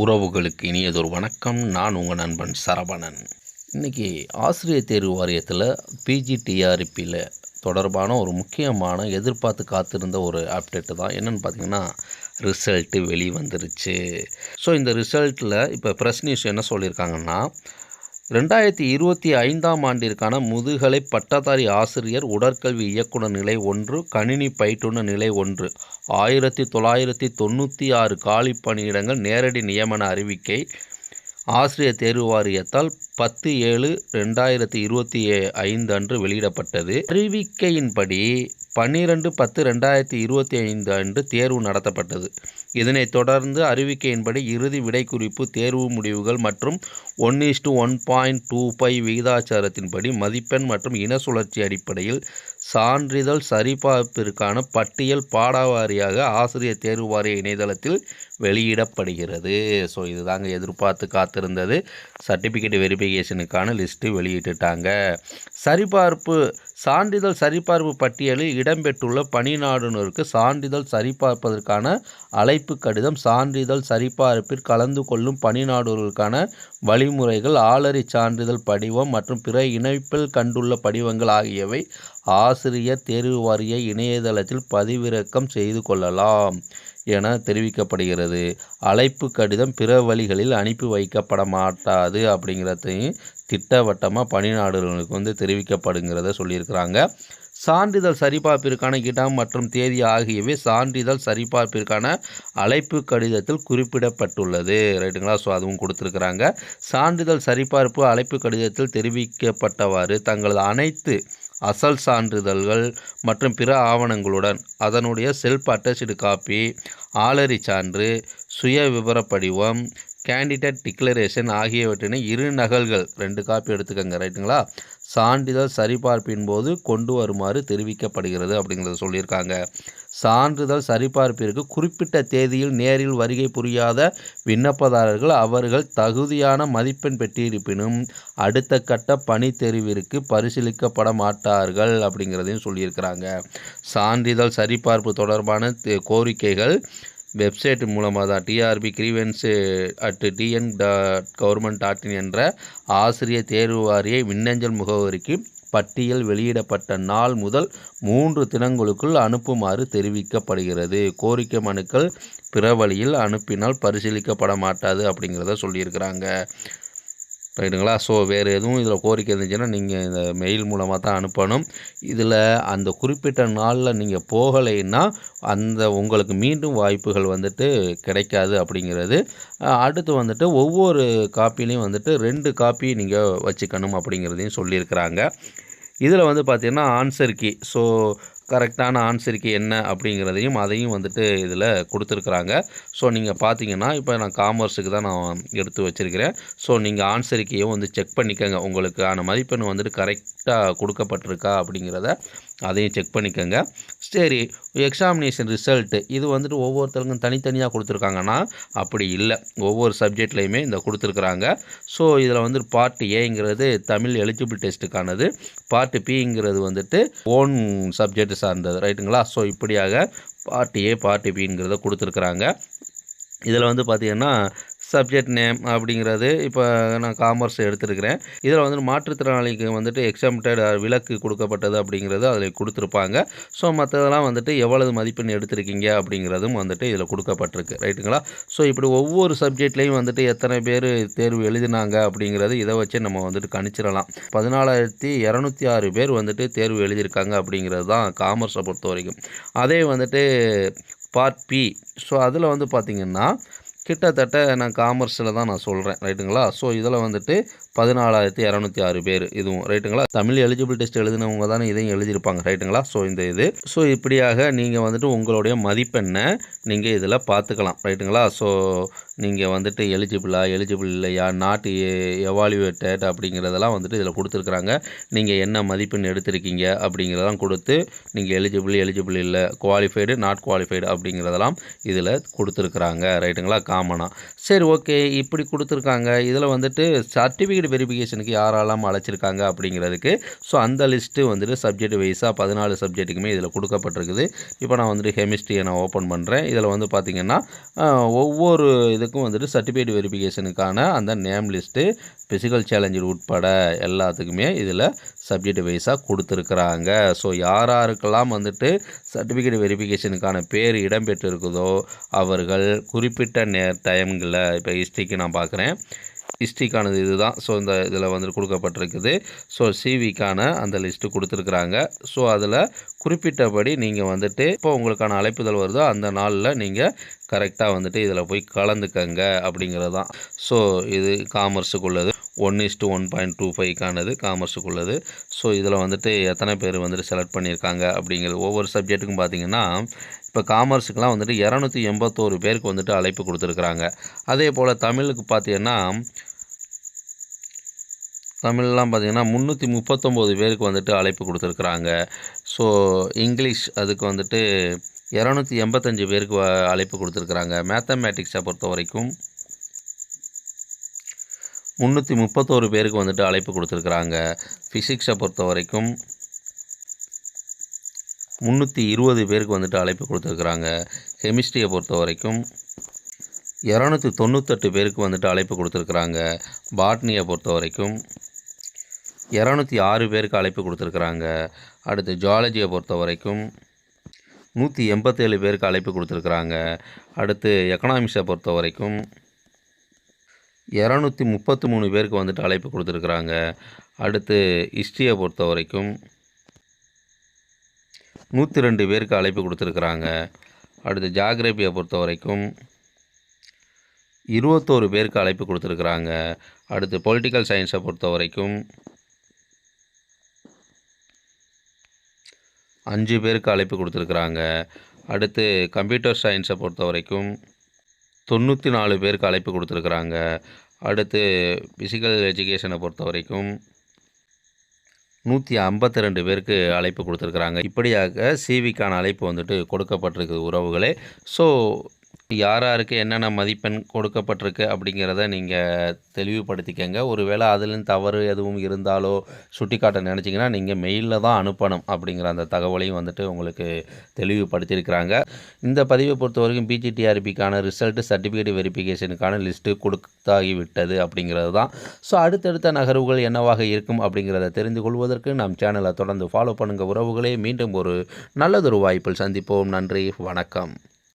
உறவுகளுக்கு இனியதொரு வணக்கம். நான் உங்கள் நண்பன் சரவணன். இன்றைக்கி ஆசிரியர் தேர்வு வாரியத்தில் பிஜிடிஆர்பியில் தொடர்பான ஒரு முக்கியமான எதிர்பார்த்து காத்திருந்த ஒரு அப்டேட்டு தான். என்னென்னு பார்த்தீங்கன்னா ரிசல்ட்டு வெளி வந்துருச்சு ஸோ இந்த ரிசல்ட்டில் இப்போ ப்ரெஸ் நியூஸ் என்ன சொல்லியிருக்காங்கன்னா ரெண்டாயிரத்தி இருபத்தி ஐந்தாம் ஆண்டிற்கான முதுகலை பட்டதாரி ஆசிரியர் உடற்கல்வி இயக்குனர் நிலை ஒன்று கணினி பயிற்றுனர் நிலை ஒன்று. ஆயிரத்தி தொள்ளாயிரத்தி தொண்ணூற்றி ஆறு காலி பணியிடங்கள் நேரடி நியமன அறிவிக்கை. ஆசிரியர் தேர்வு வாரியத்தால் பத்து ஏழு ரெண்டாயிரத்தி இருபத்தி ஐந்து அன்று வெளியிடப்பட்டது. அறிவிக்கையின்படி பன்னிரெண்டு பத்து ரெண்டாயிரத்தி இருபத்தி ஐந்து அன்று தேர்வு நடத்தப்பட்டது. இதனைத் தொடர்ந்து அறிவிக்கையின்படி இறுதி விடைக்குறிப்பு தேர்வு முடிவுகள் மற்றும் one is to one point two five விகிதாச்சாரத்தின்படி மதிப்பெண் மற்றும் இன சுழற்சி அடிப்படையில் சான்றிதழ் சரிபார்ப்பிற்கான பட்டியல் பாடவாரியாக ஆசிரியர் தேர்வு வாரிய இணையதளத்தில் வெளியிடப்படுகிறது. ஸோ இதுதாங்க எதிர்பார்த்து காத்திருந்தது. சர்டிஃபிகேட் வெரிஃபிகேஷனுக்கான லிஸ்ட்டு வெளியிட்டுட்டாங்க. சரிபார்ப்பு சான்றிதழ் சரிபார்ப்பு பட்டியலில் இடம்பெற்றுள்ள பணிநாடுனருக்கு சான்றிதழ் சரிபார்ப்பதற்கான அழைப்பு கடிதம் சான்றிதழ் சரிபார்ப்பில் கலந்து கொள்ளும் பணிநாடுவர்களுக்கான வழிமுறைகள் ஆளறி சான்றிதழ் படிவம் மற்றும் பிற இணைப்பில் கண்டுள்ள படிவங்கள் ஆகியவை ஆசிரியர் தேர்வு வாரிய இணையதளத்தில் பதிவிறக்கம் செய்து கொள்ளலாம் என தெரிவிக்கப்படுகிறது. அழைப்பு கடிதம் பிற வழிகளில் அனுப்பி வைக்கப்பட மாட்டாது அப்படிங்கிறதையும் திட்டவட்டமாக பணிநாடுகளுக்கு வந்து தெரிவிக்கப்படுங்கிறத சொல்லியிருக்கிறாங்க. சான்றிதழ் சரிபார்ப்பிற்கான இடம் மற்றும் தேதி ஆகியவை சான்றிதழ் சரிபார்ப்பிற்கான அழைப்பு கடிதத்தில் குறிப்பிடப்பட்டுள்ளது. ரைட்டுங்களா ஸோ அதுவும் கொடுத்துருக்குறாங்க. சான்றிதழ் சரிபார்ப்பு அழைப்பு கடிதத்தில் தெரிவிக்கப்பட்டவாறு தங்களது அனைத்து அசல் சான்றிதழ்கள் மற்றும் பிற ஆவணங்களுடன் அதனுடைய செல்ஃப் அட்டஸ்டு காப்பி ஆளறி சான்று சுய விவரப்படிவம் கேண்டிடேட் டிக்ளரேஷன் ஆகியவற்றினை இரு நகல்கள் ரெண்டு காப்பி எடுத்துக்கோங்க ரைட்டுங்களா சான்றிதழ் சரிபார்ப்பின் போது கொண்டு வருமாறு தெரிவிக்கப்படுகிறது அப்படிங்கிறத சொல்லியிருக்காங்க. சான்றிதழ் சரிபார்ப்பிற்கு குறிப்பிட்ட தேதியில் நேரில் வருகை புரியாத விண்ணப்பதாரர்கள் அவர்கள் தகுதியான மதிப்பெண் பெற்றிருப்பினும் அடுத்த கட்ட பணி தெரிவிற்கு பரிசீலிக்கப்பட மாட்டார்கள் அப்படிங்கிறதையும் சொல்லியிருக்கிறாங்க. சான்றிதழ் சரிபார்ப்பு தொடர்பான கோரிக்கைகள் வெப்சைட் மூலமாக தான். TRB grievance at TN dot government dot in என்ற ஆசிரியர் தேர்வு வாரிய மின்னஞ்சல் முகவரிக்கு பட்டியல் வெளியிடப்பட்ட நாள் முதல் மூன்று தினங்களுக்குள் அனுப்புமாறு தெரிவிக்கப்படுகிறது. கோரிக்கை மனுக்கள் பிற வழியில் அனுப்பினால் பரிசீலிக்கப்பட மாட்டாது அப்படிங்கிறத சொல்லியிருக்கிறாங்க. ரைட்டுங்களா? ஸோ வேறு எதுவும் இதில் கோரிக்கை இருந்துச்சுன்னா நீங்கள் இந்த மெயில் மூலமாக தான் அனுப்பணும். இதில் அந்த குறிப்பிட்ட நாளில் நீங்கள் போகலைன்னா அந்த உங்களுக்கு மீண்டும் வாய்ப்புகள் வந்துட்டு கிடைக்காது அப்படிங்கிறது. அடுத்து வந்துட்டு ஒவ்வொரு காப்பிலையும் வந்துட்டு ரெண்டு காப்பி நீங்கள் வச்சுக்கணும் அப்படிங்கிறதையும் சொல்லியிருக்கிறாங்க. இதில் வந்து பார்த்திங்கன்னா ஆன்சர் கீ ஸோ கரெக்டான ஆன்சருக்கு என்ன அப்படிங்கிறதையும் அதையும் வந்துட்டு இதில் கொடுத்துருக்குறாங்க. ஸோ நீங்கள் பார்த்தீங்கன்னா இப்போ நான் காமர்ஸுக்கு தான் நான் எடுத்து வச்சுருக்கிறேன். ஸோ நீங்கள் ஆன்சருக்கையும் வந்து செக் பண்ணிக்கோங்க. உங்களுக்கான மதிப்பெண் வந்துட்டு கரெக்டாக கொடுக்கப்பட்டிருக்கா அப்படிங்கிறத அதையும் செக் பண்ணிக்கோங்க. சரி எக்ஸாமினேஷன் ரிசல்ட்டு இது வந்துட்டு ஒவ்வொருத்தருக்கும் தனித்தனியாக கொடுத்துருக்காங்கன்னா அப்படி இல்லை. ஒவ்வொரு சப்ஜெக்ட்லேயுமே இந்த கொடுத்துருக்குறாங்க. ஸோ இதில் வந்துட்டு பார்ட் ஏங்கிறது தமிழ் எலிஜிபிள் டெஸ்ட்டுக்கானது பார்ட் பிங்கிறது வந்துட்டு ஓன் சப்ஜெக்ட் சார்ந்தது. ரைட்டுங்களா? ஸோ இப்படியாக பார்ட்டி ஏ பார்ட்டி பிங்கிறத கொடுத்துருக்குறாங்க. இதில் வந்து பார்த்திங்கன்னா சப்ஜெக்ட் நேம் அப்படிங்கிறது இப்போ நான் காமர்ஸ் எடுத்துருக்கிறேன். இதில் வந்துட்டு மாற்றுத்திறனாளிக்கு வந்துட்டு எக்ஸாம்டட் விலக்கு கொடுக்கப்பட்டது அப்படிங்கிறது அதில் கொடுத்துருப்பாங்க. ஸோ மற்றதெல்லாம் வந்துட்டு எவ்வளவு மதிப்பெண் எடுத்திருக்கீங்க அப்படிங்கிறதும் வந்துட்டு இதில் கொடுக்கப்பட்டிருக்கு. ரைட்டுங்களா ஸோ இப்படி ஒவ்வொரு சப்ஜெக்ட்லேயும் வந்துட்டு எத்தனை பேர் தேர்வு எழுதினாங்க அப்படிங்கிறது இதை வச்சு நம்ம வந்துட்டு கணிச்சிடலாம். பதினாலாயிரத்தி இரநூத்தி ஆறு பேர் வந்துட்டு தேர்வு எழுதியிருக்காங்க அப்படிங்கிறது தான் காமர்ஸை பொறுத்த வரைக்கும் அதே வந்துட்டு பார்ட் பி ஸோ அதில் வந்து பார்த்திங்கன்னா கிட்டத்தட்ட நான் காமர்ஸில் தான் நான் சொல்கிறேன் ரைட்டுங்களா? ஸோ இதில் வந்துட்டு பதினாலாயிரத்தி இரநூத்தி ஆறு பேர் இதுவும் ரைட்டுங்களா? தமிழ் எலிஜிபிள் டெஸ்ட் எழுதினவங்க தானே இதையும் எழுதியிருப்பாங்க ரைட்டுங்களா? ஸோ இந்த இது. ஸோ இப்படியாக நீங்கள் வந்துட்டு உங்களுடைய மதிப்பெண்ணை நீங்கள் இதில் பார்த்துக்கலாம் ரைட்டுங்களா? ஸோ நீங்கள் வந்துட்டு எலிஜிபிளா எலிஜிபிள் இல்லையா நாட் எவாலுவேட்டட் e-, அப்படிங்கிறதெல்லாம் வந்துட்டு இதில் கொடுத்துருக்குறாங்க. நீங்கள் என்ன மதிப்பெண் எடுத்திருக்கீங்க அப்படிங்கிறதெல்லாம் கொடுத்து நீங்கள் எலிஜிபிள் எலிஜிபிள் இல்லை குவாலிஃபைடு நாட் குவாலிஃபைடு அப்படிங்கிறதெல்லாம் இதில் கொடுத்துருக்குறாங்க. ரைட்டுங்களா? காமனாக சரி ஓகே. இப்படி கொடுத்துருக்காங்க. இதில் வந்துட்டு சர்டிஃபிகேட் வெரிஃபிகேஷனுக்கு யாரெல்லாம் அழைச்சிருக்காங்க அப்படிங்கிறதுக்கு ஸோ அந்த லிஸ்ட்டு வந்துட்டு சப்ஜெக்ட் வைஸாக பதினாலு சப்ஜெக்ட்டுக்குமே இதில் கொடுக்கப்பட்டிருக்குது. இப்போ நான் வந்துட்டு கெமிஸ்ட்ரியை நான் ஓப்பன் பண்ணுறேன் இதில் வந்து பார்த்திங்கன்னா ஒவ்வொரு இது எல்லாத்துக்கும் வந்துட்டு சர்டிஃபிகேட் வெரிஃபிகேஷனுக்கான அந்த நேம் லிஸ்ட்டு ஃபிசிக்கல் சேலஞ்சு உட்பட எல்லாத்துக்குமே இதில் சப்ஜெக்ட் வைஸாக கொடுத்துருக்குறாங்க. ஸோ யார் யாருக்கெல்லாம் வந்துட்டு சர்டிஃபிகேட் வெரிஃபிகேஷனுக்கான பேர் இடம்பெற்று இருக்குதோ அவர்கள் குறிப்பிட்ட நே டைம்களில் இப்போ ஹிஸ்ட்ரிக்கு நான் பார்க்குறேன் ஹிஸ்ட்ரிக்கானது இதுதான். ஸோ இந்த இதில் வந்து கொடுக்கப்பட்டிருக்குது. ஸோ சிவிக்கான அந்த லிஸ்ட்டு கொடுத்துருக்குறாங்க. ஸோ அதில் குறிப்பிட்டபடி நீங்கள் வந்துட்டு இப்போ உங்களுக்கான அழைப்புதல் வருதோ அந்த நாளில் நீங்கள் கரெக்டாக வந்துட்டு இதில் போய் கலந்துக்கங்க அப்படிங்கிறது தான் ஸோ இது காமர்ஸுக்குள்ளது one is to one point two ஃபைவ்க்கானது காமர்ஸுக்குள்ளது ஸோ இதில் வந்துட்டு எத்தனை பேர் வந்துட்டு செலக்ட் பண்ணியிருக்காங்க அப்படிங்கிறது ஒவ்வொரு சப்ஜெக்ட்டுக்கும் பார்த்தீங்கன்னா இப்போ காமர்ஸுக்கெலாம் வந்துட்டு இரநூத்தி எண்பத்தோரு பேருக்கு வந்துட்டு அழைப்பு கொடுத்துருக்குறாங்க. அதே போல் தமிழுக்கு பார்த்தீங்கன்னா தமிழ்லாம் பார்த்திங்கன்னா முந்நூற்றி முப்பத்தொம்போது பேருக்கு வந்துட்டு அழைப்பு கொடுத்துருக்குறாங்க. ஸோ இங்கிலீஷ் அதுக்கு வந்துட்டு இரநூத்தி எண்பத்தஞ்சு பேருக்கு வ- அழைப்பு கொடுத்துருக்குறாங்க. மேத்தமேட்டிக்ஸை பொறுத்த வரைக்கும் முந்நூற்றி முப்பத்தோரு பேருக்கு வந்துட்டு அழைப்பு கொடுத்துருக்குறாங்க. ஃபிசிக்ஸை பொறுத்த வரைக்கும் முந்நூற்றி இருபது பேருக்கு வந்துட்டு அழைப்பு கொடுத்துருக்குறாங்க. கெமிஸ்ட்ரியை பொறுத்த வரைக்கும் இரநூத்தி தொண்ணூத்தெட்டு பேருக்கு வந்துட்டு அழைப்பு கொடுத்துருக்குறாங்க. பாட்னியை பொறுத்த வரைக்கும் இரநூத்தி ஆறு பேருக்கு அழைப்பு கொடுத்துருக்குறாங்க. அடுத்து ஜுவாலஜியை பொறுத்த வரைக்கும் நூற்றி எண்பத்தேழு பேருக்கு அழைப்பு கொடுத்துருக்குறாங்க. அடுத்து எக்கனாமிக்ஸை பொறுத்த வரைக்கும் இரநூத்தி முப்பத்து மூணு பேருக்கு வந்துட்டு அழைப்பு கொடுத்துருக்குறாங்க. அடுத்து ஹிஸ்ட்ரியை பொறுத்த வரைக்கும் நூற்றி ரெண்டு பேருக்கு அழைப்பு கொடுத்துருக்குறாங்க. அடுத்து ஜாகிரபியை பொறுத்த வரைக்கும் இருபத்தோரு பேருக்கு அழைப்பு கொடுத்துருக்குறாங்க. அடுத்து பொலிட்டிக்கல் சயின்ஸை பொறுத்த வரைக்கும் அஞ்சு பேருக்கு அழைப்பு கொடுத்துருக்குறாங்க. அடுத்து கம்ப்யூட்டர் சயின்ஸை பொறுத்த வரைக்கும் தொண்ணூற்றி நாலு பேருக்கு அழைப்பு கொடுத்துருக்குறாங்க. அடுத்து ஃபிசிக்கல் எஜுகேஷனை பொறுத்த வரைக்கும் நூற்றி ஐம்பத்தி ரெண்டு பேருக்கு அழைப்பு கொடுத்துருக்குறாங்க. இப்படியாக சிவிக்கான அழைப்பு வந்துட்டு கொடுக்கப்பட்டிருக்குது உறவுகளே. ஸோ யார் யாருக்கு என்னென்ன மதிப்பெண் கொடுக்கப்பட்டிருக்கு அப்படிங்கிறத நீங்கள் தெளிவுபடுத்திக்கங்க. ஒருவேளை அதிலும் தவறு எதுவும் இருந்தாலோ சுட்டிக்காட்ட நினச்சிங்கன்னா நீங்கள் மெயிலில் தான் அனுப்பணும் அப்படிங்கிற அந்த தகவலையும் வந்துட்டு உங்களுக்கு தெளிவுபடுத்தியிருக்கிறாங்க. இந்த பதிவை பொறுத்த வரைக்கும் பிஜிடிஆர்பிக்கான ரிசல்ட்டு சர்டிஃபிகேட் வெரிஃபிகேஷனுக்கான லிஸ்ட்டு கொடுத்தாகி விட்டது அப்படிங்கிறது தான். ஸோ அடுத்தடுத்த நகர்வுகள் என்னவாக இருக்கும் அப்படிங்கிறத தெரிந்து கொள்வதற்கு நம் சேனலை தொடர்ந்து ஃபாலோ பண்ணுங்கள் உறவுகளே மீண்டும் ஒரு நல்லதொரு வாய்ப்பில் சந்திப்போம். நன்றி வணக்கம்.